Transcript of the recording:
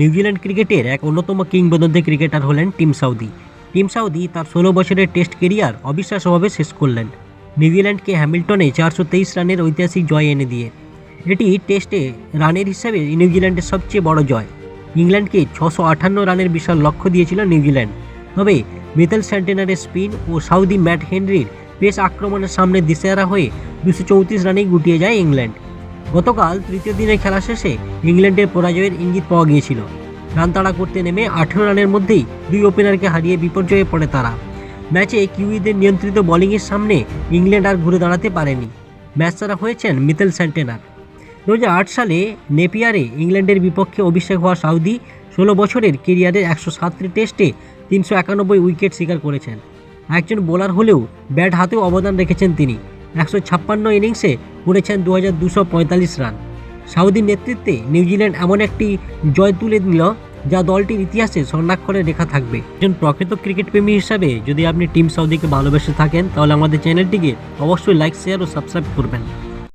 New Zealand ক্রিকেটের এক অন্যতম কিংবদন্তি ক্রিকেটার হলেন টিম সাউদি। টিম সাউদি তার ষোলো বছরের টেস্ট কেরিয়ার অবিশ্বাস্যভাবে শেষ করলেন। নিউজিল্যান্ডকে হ্যামিল্টনে চারশো তেইশ রানের ঐতিহাসিক জয় এনে দিয়ে। এটি টেস্টে রানের হিসাবে নিউজিল্যান্ডের সবচেয়ে বড় জয়। ইংল্যান্ডকে ছশো আটান্ন রানের বিশাল লক্ষ্য দিয়েছিল নিউজিল্যান্ড। তবে মিতেল স্যান্টেনারের স্পিন ও সাউদি ম্যাট হেনরির পেস আক্রমণের সামনে দিশেহারা হয়ে দুশো চৌত্রিশ রানেই গুটিয়ে যায় ইংল্যান্ড। গতকাল তৃতীয় দিনের খেলা শেষে ইংল্যান্ডের পরাজয়ের ইঙ্গিত পাওয়া গিয়েছিল। রান তাড়া করতে নেমে আঠেরো রানের মধ্যেই দুই ওপেনারকে হারিয়ে বিপর্যয়ে পড়ে তারা। ম্যাচে কিউইদের নিয়ন্ত্রিত বোলিংয়ের সামনে ইংল্যান্ড আর ঘুরে দাঁড়াতে পারেনি। ম্যাচ তারা হয়েছেন মিতেল স্যান্টেনার। দু হাজার আট সালে নেপিয়ারে ইংল্যান্ডের বিপক্ষে অভিষেক হওয়া সাউদি ষোলো বছরের কেরিয়ারের একশো সাতটি টেস্টে তিনশো একানব্বই উইকেট শিকার করেছেন। একজন বোলার হলেও ব্যাট হাতেও অবদান রেখেছেন তিনি। একশো ছাপ্পান্ন ইনিংসে করেছেন দু রান। সাউদির নেতৃত্বে নিউজিল্যান্ড এমন একটি জয় তুলে নিল, যা দলটির ইতিহাসে স্বর্ণাক্ষরে রেখা থাকবে। একজন প্রকৃত ক্রিকেট প্রেমী হিসাবে যদি আপনি টিম সাউদিকে ভালোবেসে থাকেন, তাহলে আমাদের চ্যানেলটিকে অবশ্যই লাইক, শেয়ার ও সাবস্ক্রাইব করবেন।